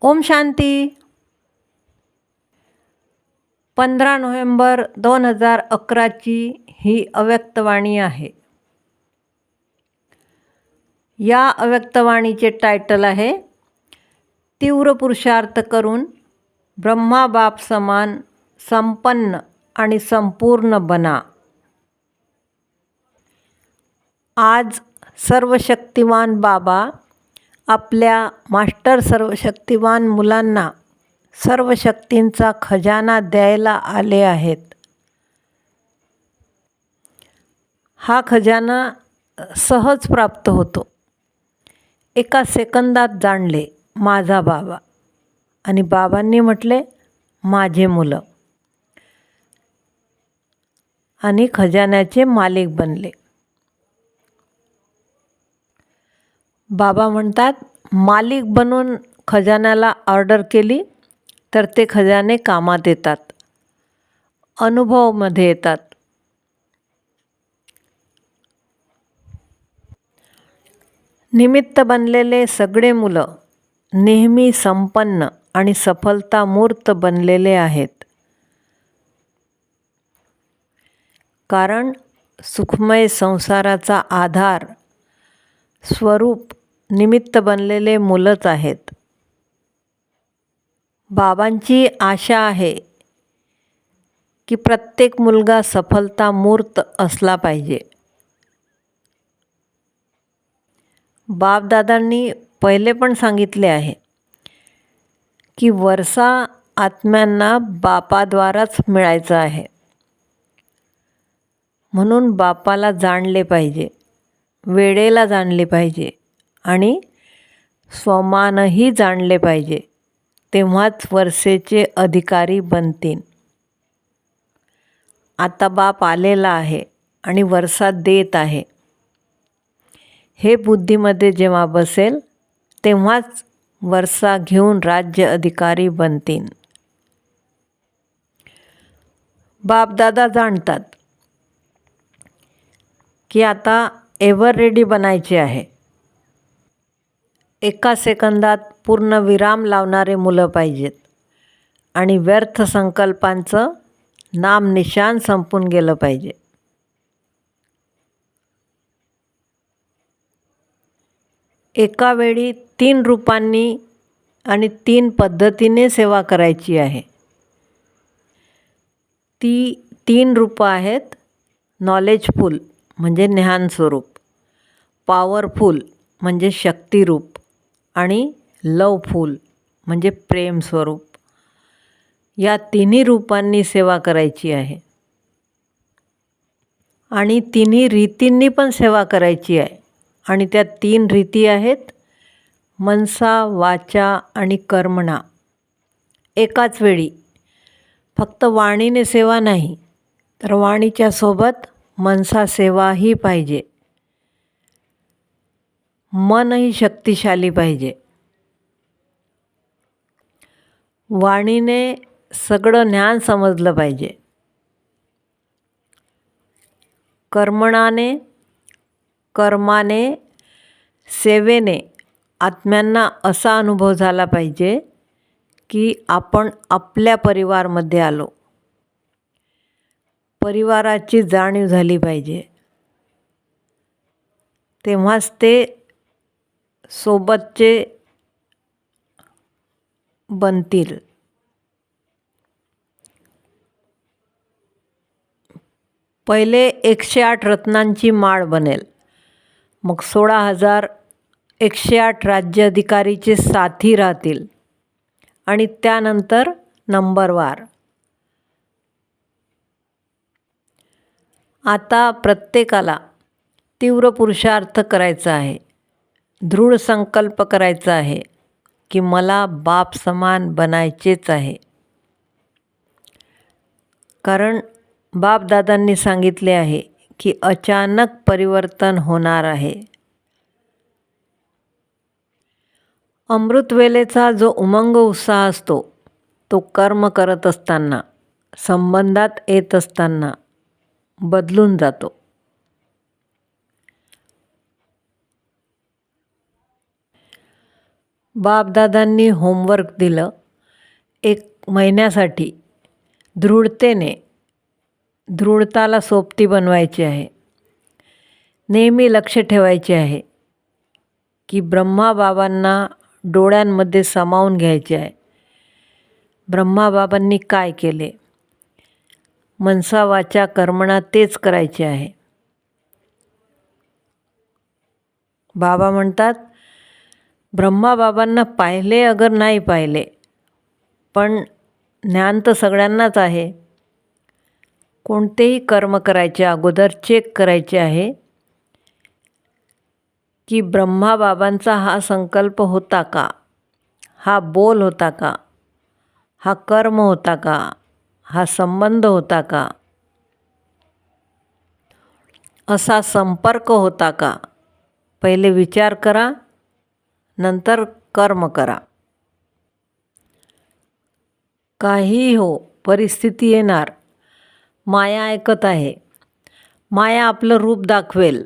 ओम शांती. पंधरा नोव्हेंबर दोन हजार अकराची ही अव्यक्तवाणी आहे. या अव्यक्तवाणीचे टायटल आहे तीव्र पुरुषार्थ करून ब्रह्माबाप समान संपन्न आणि संपूर्ण बना. आज सर्वशक्तिमान बाबा आपल्या मास्टर सर्वशक्तिवान मुलांना सर्व शक्तींचा खजाना द्यायला आले आहेत. हा खजाना सहज प्राप्त होतो. एका सेकंदात जाणले माझा बाबा आणि बाबांनी म्हटले माझे मुलं. आणि खजान्याचे मालिक बनले. बाबा म्हणतात मालिक बनून खजान्याला ऑर्डर केली तर ते खजाने कामात येतात अनुभवमध्ये येतात. निमित्त बनलेले सगळे मुलं नेहमी संपन्न आणि सफलतामूर्त बनलेले आहेत. कारण सुखमय संसाराचा आधार स्वरूप निमित्त बनलेले मुलंच आहेत. बाबांची आशा आहे की प्रत्येक मुलगा सफलता मूर्त असला पाहिजे. बापदादांनी पहिले पण सांगितले आहे की वर्षा आत्म्यांना बापाद्वाराच मिळायचं आहे. म्हणून बापाला जाणले पाहिजे वेळेला जाणले पाहिजे. आणि स्वमानही जाणले पाहिजे तेव्हाच वर्षेचे अधिकारी बनतील. आता बाप आलेला आहे आणि वर्षा देत आहे. हे बुद्धीमध्ये जेव्हा बसेल तेव्हाच वर्षा घेऊन राज्य अधिकारी बनतील. बापदादा जाणतात की आता एव्हर रेडी बनायचे आहे. एका सेकंदात पूर्ण विराम लावणारे मुलं पाहिजेत. आणि व्यर्थ संकल्पांचं नाम निशान संपून गेलं पाहिजे. एका वेळी तीन रूपांनी आणि तीन पद्धतीने सेवा करायची आहे. ती तीन रूपं आहेत नॉलेजफुल म्हणजे ज्ञानस्वरूप पॉवरफुल म्हणजे शक्तिरूप आणि लवफुल म्हणजे प्रेमस्वरूप या तिन्ही रूपांनी सेवा करायची आहे. आणि तिन्ही रीतींनी पण सेवा करायची आहे. आणि त्या तीन रीती आहेत मनसा वाचा आणि कर्मणा. एकाच वेळी. फक्त वाणीने सेवा नाही तर वाणीच्या सोबत मनसा सेवाही पाहिजे. मनही शक्तिशाली पाहिजे. वाणीने सगळं ज्ञान समजलं पाहिजे. कर्मणाने कर्माने सेवेने आत्म्यांना असा अनुभव झाला पाहिजे की आपण आपल्या परिवारमध्ये आलो. परिवाराची जाणीव झाली पाहिजे. तेव्हाच ते सोबतचे बनतील. पहिले एकशे आठ रत्नांची माळ बनेल. मग सोळा हजार एकशे आठ राज्य अधिकारीचे साथी राहतील. आणि त्यानंतर नंबरवार आता प्रत्येकाला तीव्र पुरुषार्थ करायचा आहे. दृढ संकल्प करायचा आहे की मला बाप समान बनायचेच आहे. कारण बापदादांनी सांगितले आहे की अचानक परिवर्तन होणार आहे. अमृतवेलेचा जो उमंग उत्साह असतो तो कर्म करत असताना संबंधात येत असताना बदलून जातो. बापदादांनी होमवर्क दिलं. एक महिन्यासाठी दृढतेने दृढताला सोबती बनवायची आहे. नेहमी लक्ष ठेवायचे आहे की ब्रह्माबाबांना डोळ्यांमध्ये सामावून घ्यायचे आहे. ब्रह्माबाबांनी काय केले? मनसा वाचा कर्मणा तेच करायचे आहे. बाबा म्हणतात ब्रह्माबाबांना पाहिले अगर नाही पाहिले. पण ज्ञान तर सगळ्यांनाच आहे. कोणतेही कर्म करायचे अगोदर चेक करायचे आहे की ब्रह्माबाबांचा हा संकल्प होता का? हा बोल होता का? हा कर्म होता का? हा संबंध होता का? असा संपर्क होता का? पहिले विचार करा. नंतर कर्म करा. काही हो परिस्थिती येणार. माया ऐकत आहे. माया आपलं रूप दाखवेल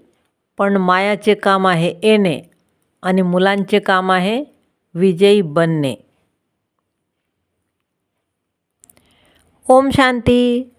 पण मायाचे काम आहे येणे आणि मुलांचे काम आहे विजयी बनणे. ओम शांती.